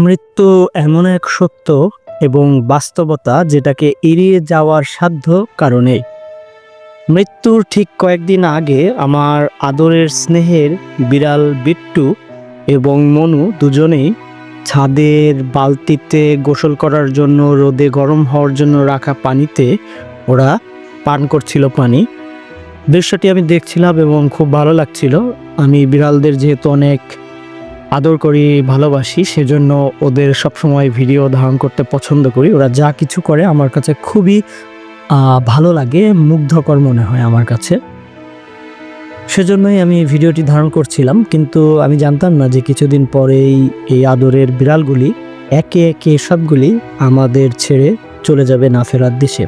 মৃত্যু এমন এক সত্য এবং বাস্তবতা যেটাকে এড়িয়ে যাওয়ার সাধ্য কারণে মৃত্যুর ঠিক কয়েকদিন আগে আমার আদরের স্নেহের বিড়াল বিট্টু এবং মনু দুজনেই ছাদের বালতিতে গোসল করার জন্য রোদে গরম হওয়ার জন্য রাখা পানিতে ওরা পান করছিল পানি। দৃশ্যটি আমি দেখছিলাম এবং খুব ভালো লাগছিল। আমি বিড়ালদের যেহেতু অনেক আদর করি, ভালোবাসি, সেজন্য ওদের সবসময় ভিডিও ধারণ করতে পছন্দ করি। ওরা যা কিছু করে আমার কাছে খুবই ভালো লাগে, মুগ্ধকর মনে হয় আমার কাছে। সেজন্যই আমি ভিডিওটি ধারণ করছিলাম, কিন্তু আমি জানতাম না যে কিছুদিন পরেই এই আদরের বিড়ালগুলি, একে একে সবগুলি আমাদের ছেড়ে চলে যাবে না ফেরার দেশে।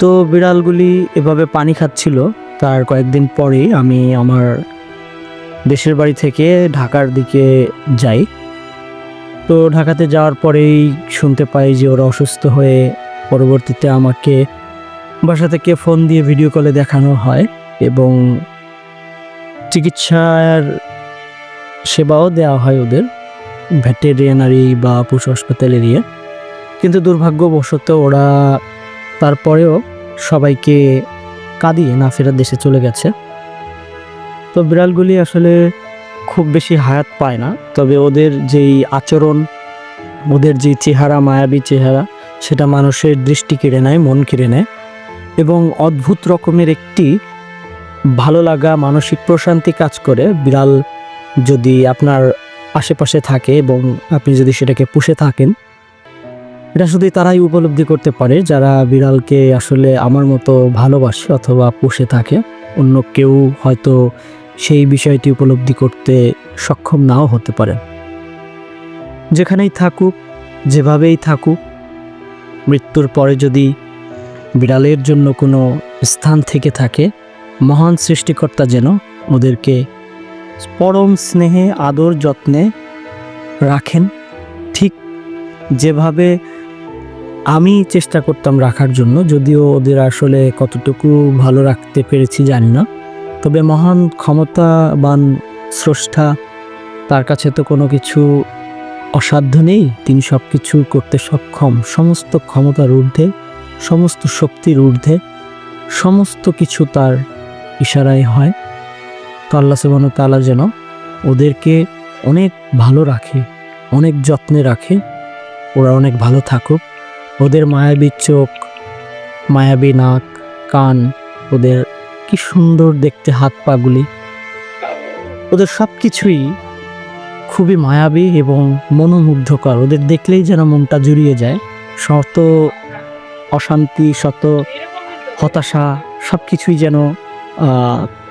তো বিড়ালগুলি এভাবে পানি খাচ্ছিল। তার কয়েকদিন পরেই আমি আমার দেশের বাড়ি থেকে ঢাকার দিকে যাই। তো ঢাকাতে যাওয়ার পরেই শুনতে পাই যে ওরা অসুস্থ হয়ে পরবর্তীতে আমাকে বাসা থেকে ফোন দিয়ে ভিডিও কলে দেখানো হয় এবং চিকিৎসার সেবাও দেওয়া হয় ওদের, ভেটেরিনারি বা পশু হাসপাতাল এরিয়া কিন্তু দুর্ভাগ্যবশত ওরা তারপরেও সবাইকে কাঁদিয়ে না ফেরার দেশে চলে গেছে। তো বিড়ালগুলি আসলে খুব বেশি হায়াত পায় না। তবে ওদের যেই আচরণ, ওদের যে চেহারা, মায়াবী চেহারা, সেটা মানুষের দৃষ্টি কেড়ে নেয়, মন কেড়ে নেয়। এবং অদ্ভুত রকমের একটি ভালো লাগা, মানসিক প্রশান্তি কাজ করে। বিড়াল যদি আপনার আশেপাশে থাকে এবং আপনি যদি সেটাকে পুষে থাকেন, এটা শুধু তারাই উপলব্ধি করতে পারে, যারা বিড়ালকে আসলে আমার মতো ভালোবাসে অথবা পুষে থাকে। অন্য কেউ হয়তো সেই বিষয়টি উপলব্ধি করতে সক্ষম নাও হতে পারে যেখানেই থাকুক, যেভাবেই থাকুক, মৃত্যুর পরে যদি বিড়ালের জন্য কোনো স্থান থেকে থাকে, মহান সৃষ্টিকর্তা যেন ওদেরকে পরম স্নেহে, আদর যত্নে রাখেন, ঠিক যেভাবে আমি চেষ্টা করতাম রাখার জন্য, যদিও ওদের আসলে কতটুকু ভালো রাখতে পেরেছি জানি না। তবে মহান ক্ষমতাবান স্রষ্টা, তার কাছে তো কোনো কিছু অসাধ্য নেই। তিনি সব কিছু করতে সক্ষম। সমস্ত ক্ষমতার ঊর্ধ্বে, সমস্ত শক্তির ঊর্ধ্বে, সমস্ত কিছু তার ইশারায় হয়। তো আল্লাহ সুবাহ তালা যেন ওদেরকে অনেক ভালো রাখে, অনেক যত্নে রাখে। ওরা অনেক ভালো থাকুক। ওদের মায়াবী চোখ, মায়াবী নাক, কান ওদের কি সুন্দর দেখতে হাত পাগুলি। ওদের সব কিছুই খুবই মায়াবী এবং মনোমুগ্ধকর। ওদের দেখলেই যেন মনটা জুড়িয়ে যায়। শত অশান্তি, শত হতাশা সব কিছুই যেন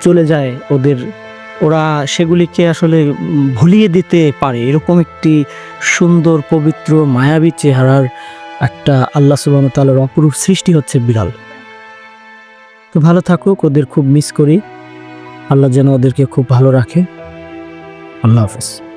চলে যায় ওদের। ওরা সেগুলিকে আসলে ভুলিয়ে দিতে পারে। এরকম একটি সুন্দর, পবিত্র, মায়াবী চেহারার একটা আল্লাহ সুবাহ তালার অপরূপ সৃষ্টি হচ্ছে বিড়াল। তো ভালো থাকুক, ওদের খুব মিস করি। আল্লাহ যেন ওদেরকে খুব ভালো রাখে। আল্লাহ হাফেজ।